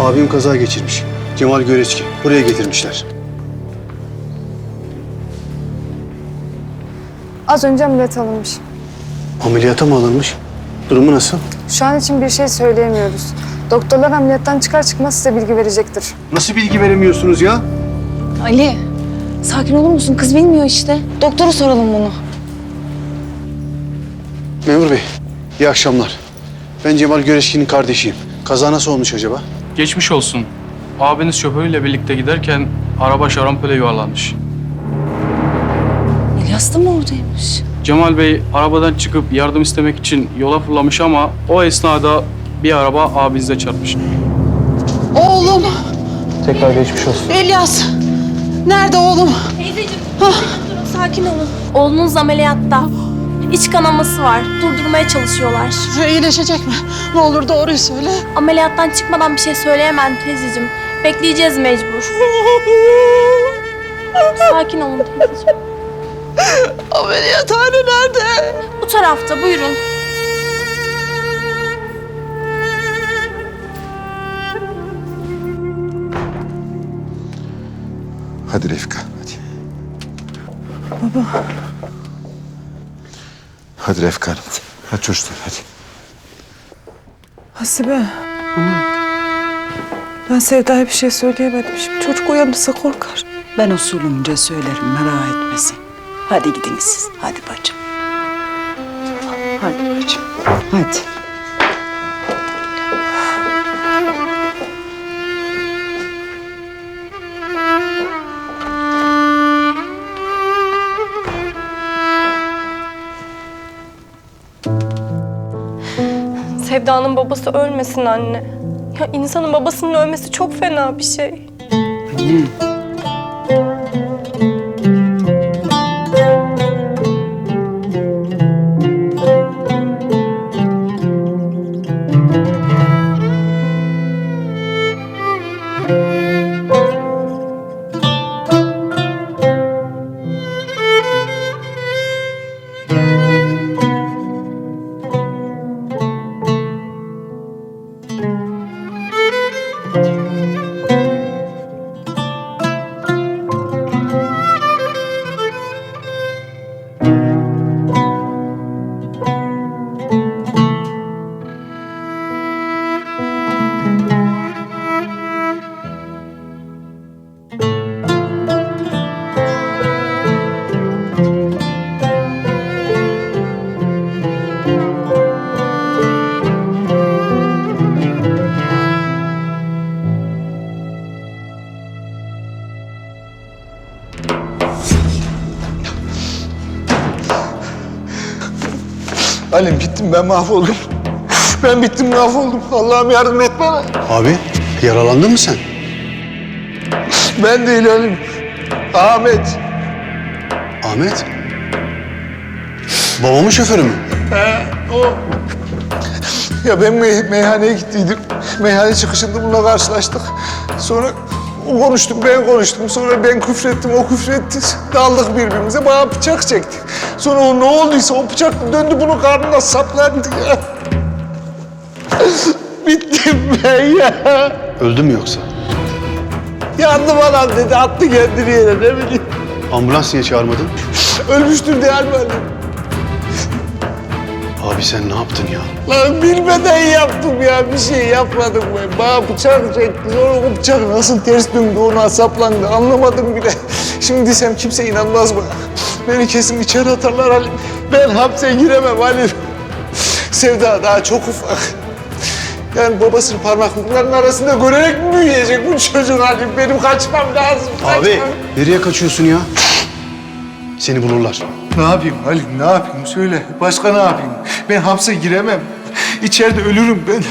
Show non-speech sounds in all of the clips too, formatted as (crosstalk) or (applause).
Abim kaza geçirmiş. Cemal Göreçki. Buraya getirmişler. Az önce ameliyat alınmış. Ameliyata mı alınmış? Durumu nasıl? Şu an için bir şey söyleyemiyoruz. Doktorlar ameliyattan çıkar çıkmaz size bilgi verecektir. Nasıl bilgi veremiyorsunuz ya? Ali, sakin olur musun? Kız bilmiyor işte. Doktora soralım bunu. Memur Bey, iyi akşamlar. Ben Cemal Göreçki'nin kardeşiyim. Kaza nasıl olmuş acaba? Geçmiş olsun. Abiniz şoförüyle birlikte giderken araba şarampole yuvarlanmış. İlyas da mı oradaymış? Cemal Bey arabadan çıkıp yardım istemek için yola fırlamış ama o esnada bir araba abinize çarpmış. Oğlum, Tekrar geçmiş olsun. İlyas. Nerede oğlum? Teyzeciğim, sakin olun. Oğlunuz ameliyatta. İç kanaması var. Durdurmaya çalışıyorlar. İyileşecek mi? Ne olur doğruyu söyle. Ameliyattan çıkmadan bir şey söyleyemem teyzeciğim. Bekleyeceğiz mecbur. Sakin olun teyzeciğim. Ameliyathane nerede? Bu tarafta buyurun. Hadi Refika, hadi. Baba. Hadi Refika Hanım. Hadi çocuklar, hadi. Hasibe. Ben Sevda'ya bir şey söyleyemedim. Şimdi çocuk uyanırsa korkar. Ben usulümce söylerim merak etmesin. Hadi gidin siz. Hadi bacım. Hadi bacım. Hadi. Sevda'nın babası ölmesin anne. Ya insanın babasının ölmesi çok fena bir şey. Halim bittim ben mahvoldum. (laughs) Ben bittim mahvoldum. Allah'ım yardım et bana. Abi, yaralandın mı sen? Ben değil Halim. Ahmet. Ahmet? Babamın şoförü mü? Ya ben mey- meyhaneye gittiydim. Meyhane çıkışında bununla karşılaştık. Sonra o konuştuk, ben konuştum. Sonra ben küfrettim, o küfretti. Daldık birbirimize, bana bıçak çekti. Sonra o ne olduysa o bıçak döndü bunun karnına saplandı ya. (laughs) Bittim ben ya. Öldü mü yoksa? Yandım adam dedi, attı kendini yere ne bileyim. Ambulans niye çağırmadın? Ölmüştür mi Ali? Abi sen ne yaptın ya? Lan bilmeden yaptım ya. Bir şey yapmadım ben. Bana bıçak çekti. Sonra o bıçak nasıl ters döndü ona saplandı. Anlamadım bile. (laughs) Şimdi desem kimse inanmaz bana. Beni kesin içeri atarlar Halim. Ben hapse giremem Halim. (laughs) Sevda daha çok ufak. Yani babasının parmaklıklarının arasında görerek mi büyüyecek bu çocuk Halim? Benim kaçmam lazım. Abi, kaçmam. nereye kaçıyorsun ya? Seni bulurlar. Ne yapayım Halim, ne yapayım? Söyle, başka ne yapayım? Ben hapse giremem. İçeride ölürüm ben.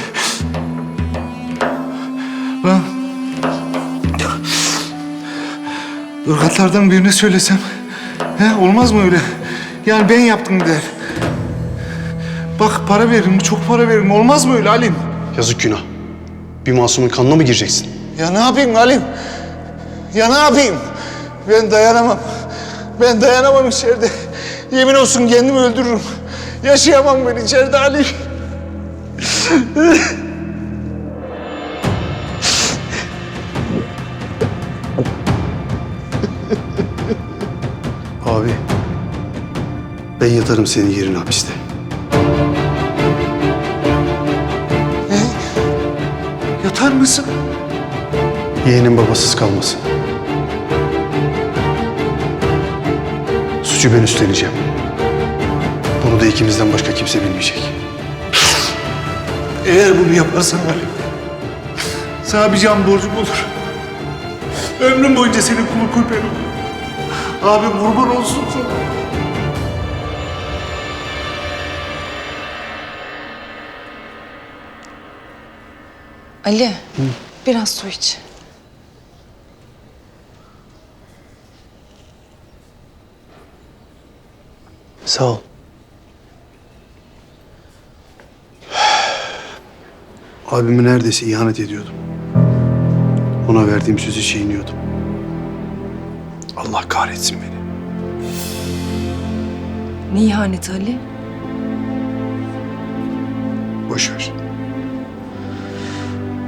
Ben... Irgatlardan birine söylesem... He, olmaz mı öyle? Yani ben yaptım der. Bak para veririm, çok para veririm. Olmaz mı öyle Halim? Yazık günah. Bir masumun kanına mı gireceksin? Ya ne yapayım Halim? Ya ne yapayım? Ben dayanamam. Ben dayanamam içeride. Yemin olsun kendimi öldürürüm. Yaşayamam ben içeride Ali. Abi, ben yatarım senin yerin hapiste. Ne? Yatar mısın? Yeğenin babasız kalmasın. Suçu ben üstleneceğim. Bunu da ikimizden başka kimse bilmeyecek. Eğer bunu yaparsan Ali, sana bir can borcum olur. Ömrüm boyunca senin kulu kurbenim. Abi kurban olsun sana. Ali, biraz su iç. Sağ ol. Abime neredeyse ihanet ediyordum. Ona verdiğim sözü çiğniyordum. Allah kahretsin beni. Ne ihaneti Ali? Boş ver.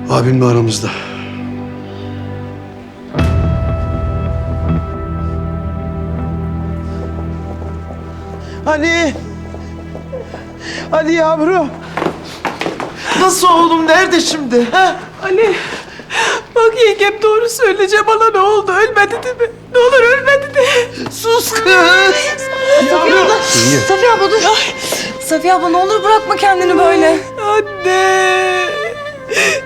Abimle aramızda. Ali. Ali yavrum. Nasıl oğlum? Nerede şimdi? Ha? Ali. Bak yengem doğru söyle Cemal'a ne oldu? Ölmedi değil mi? Ne olur ölmedi de. Sus kız. Safiye abla. Safiye abla dur. Safiye abla ne olur bırakma kendini böyle. Anne.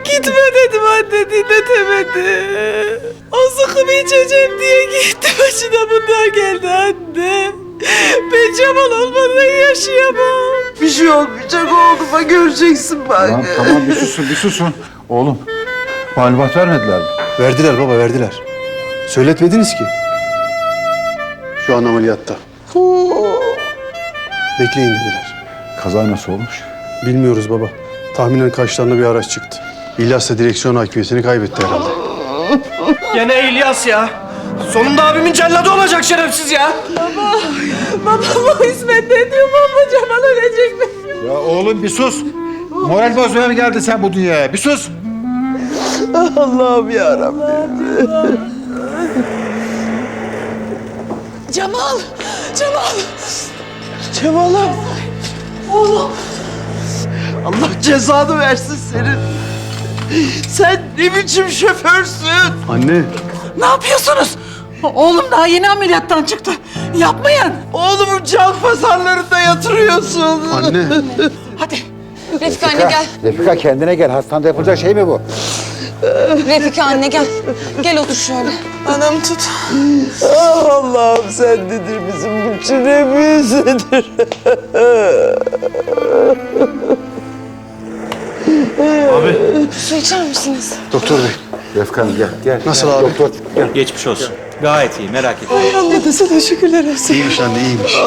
Gitme dedim anne dinletemedi. O sıkımı içeceğim diye gitti başına bunlar geldi anne. Ben Cemal olmadan yaşayamam. Bir şey olmayacak oğluma göreceksin bak. Tamam tamam bir susun bir susun. Oğlum malumat vermediler mi? Verdiler baba verdiler. Söyletmediniz ki. Şu an ameliyatta. Bekleyin dediler. Kaza nasıl olmuş? Bilmiyoruz baba. Tahminen karşılarına bir araç çıktı. İlyas da direksiyon hakimiyetini kaybetti herhalde. Gene İlyas ya. Sonunda abimin celladı olacak şerefsiz ya. Babam o hizmet ne diyor baba Cemal ölecek mi? Ya oğlum bir sus. Moral bozmaya mı geldin sen bu dünyaya? Bir sus. Allah'ım yarabbim. Cemal! Cemal! Cemal'ım! Oğlum! Allah cezanı versin senin. Sen ne biçim şoförsün? Anne. Ne yapıyorsunuz? Oğlum daha yeni ameliyattan çıktı. Yapmayın. Oğlumu can pazarlarında yatırıyorsun. Anne. Hadi. Refika anne gel. Refika kendine gel. Hastanede yapılacak şey mi bu? Refika anne gel. Gel otur şöyle. Anam tut. Ah Allah'ım sendedir bizim bu çilemizedir. Su içer misiniz? Doktor bey. Refika gel gel. Nasıl abi? Doktor gel. Geçmiş olsun. Gayet iyi merak etme. Allah da sana şükürler olsun. İyiymiş anne iyiymiş. (laughs)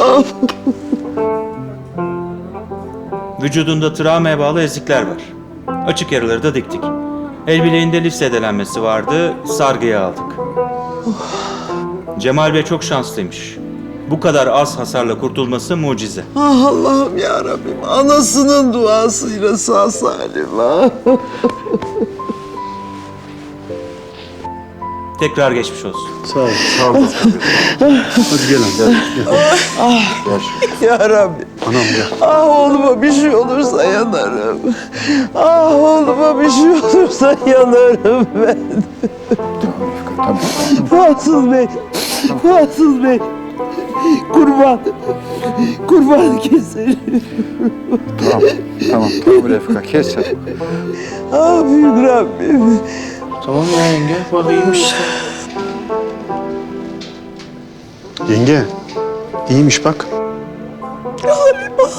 Vücudunda travmaya bağlı ezikler var. Açık yaraları da diktik. El bileğinde lif zedelenmesi vardı. Sargıya aldık. Cemal Bey çok şanslıymış. Bu kadar az hasarla kurtulması mucize. Ah Allah'ım ya Rabbim. Anasının duasıyla sağ salim ha. (laughs) Tekrar geçmiş olsun. Sağ ol. Sağ ol. Hadi gel anne. Gel. Ya Rabbi. Anam gel. Ah oğluma bir şey olursa yanarım. Ah oğluma bir şey olursa yanarım ben. Tamam. Fuatsız Bey. Fuatsız Bey. Kurban. Kurban keserim. Tamam. Tamam. Tamam Refika kes sen. Ah büyük Rabbim. Tamam ya yenge. Bak iyiymiş işte. Yenge, iyiymiş bak. Galiba.